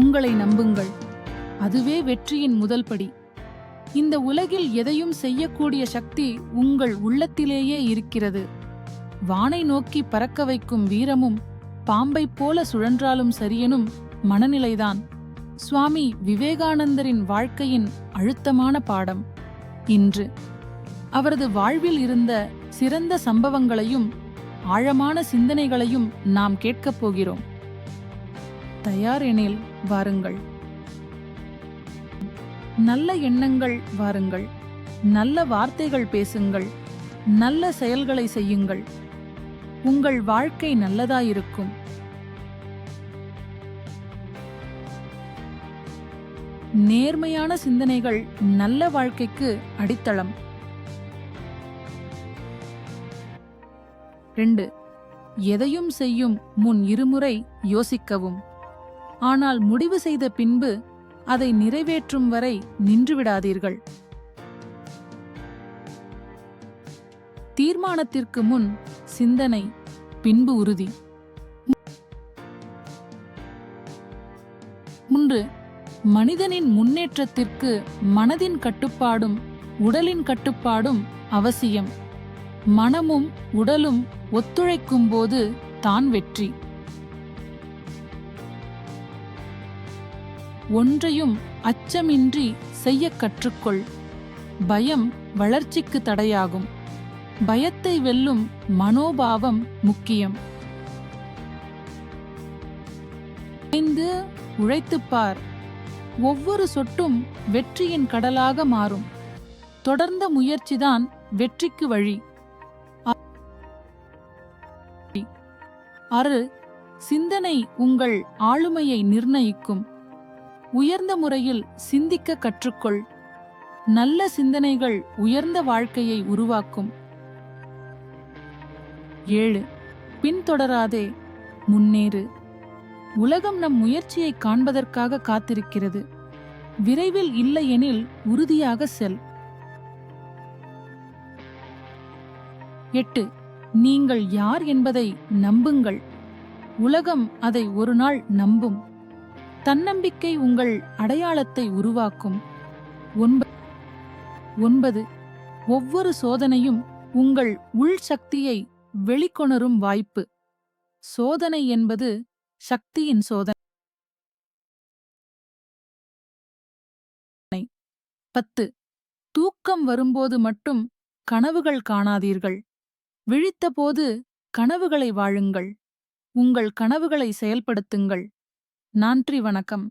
உங்களை நம்புங்கள். அதுவே வெற்றியின் முதல் படி. இந்த உலகில் எதையும் செய்யக்கூடிய சக்தி உங்கள் உள்ளத்திலேயே இருக்கிறது. வானை நோக்கி பறக்க வைக்கும் வீரமும் பாம்பைப் போல சுழன்றாலும் சரியெனும் மனநிலைதான். சுவாமி விவேகானந்தரின் வாழ்க்கையின் அழுத்தமான பாடம். இன்று அவரது வாழ்வில் இருந்த சிறந்த சம்பவங்களையும் ஆழமான சிந்தனைகளையும் நாம் கேட்கப் போகிறோம். தயார் எனில் வாருங்கள். நல்ல எண்ணங்கள் வாருங்கள். நல்ல வார்த்தைகள் பேசுங்கள். நல்ல செயல்களை செய்யுங்கள். உங்கள் வாழ்க்கை நல்லதாயிருக்கும். நேர்மையான சிந்தனைகள் நல்ல வாழ்க்கைக்கு அடித்தளம். ரெண்டு எதையும் செய்யும் முன் இருமுறை யோசிக்கவும். ஆனால் முடிவு செய்த பின்பு அதை நிறைவேற்றும் வரை நின்றுவிடாதீர்கள். தீர்மானத்திற்கு முன் சிந்தனை பின்பு உறுதி. மூன்று மனிதனின் முன்னேற்றத்திற்கு மனதின் கட்டுப்பாடும் உடலின் கட்டுப்பாடும் அவசியம். மனமும் உடலும் ஒத்துழைக்கும்போது தான் வெற்றி. ஒன்றையும் அச்சமின்றி செய்ய கற்றுக்கொள். பயம் வளர்ச்சிக்கு தடையாகும். பயத்தை வெல்லும் மனோபாவம் முக்கியம். ஐந்து உழைத்துப் பார். ஒவ்வொரு சொட்டும் வெற்றியின் கடலாக மாறும். தொடர்ந்த முயற்சிதான் வெற்றிக்கு வழி. அரு சிந்தனை உங்கள் ஆளுமையை நிர்ணயிக்கும். உயர்ந்த முறையில் சிந்திக்க கற்றுக்கொள். நல்ல சிந்தனைகள் உயர்ந்த வாழ்க்கையை உருவாக்கும். ஏழு பின்தொடராதே முன்னேறு. உலகம் நம் முயற்சியை காண்பதற்காக காத்திருக்கிறது. விரைவில் இல்லையெனில் உறுதியாக செல். எட்டு நீங்கள் யார் என்பதை நம்புங்கள். உலகம் அதை ஒரு நாள் நம்பும். தன்னம்பிக்கை உங்கள் அடையாளத்தை உருவாக்கும். ஒன்பது ஒவ்வொரு சோதனையும் உங்கள் உள் சக்தியை வெளிக்கொணரும் வாய்ப்பு. சோதனை என்பது சக்தியின் சோதனை. பத்து தூக்கம் வரும்போது மட்டும் கனவுகள் காணாதீர்கள். விழித்தபோது கனவுகளை வாழுங்கள். உங்கள் கனவுகளை செயல்படுத்துங்கள். நன்றி வணக்கம்.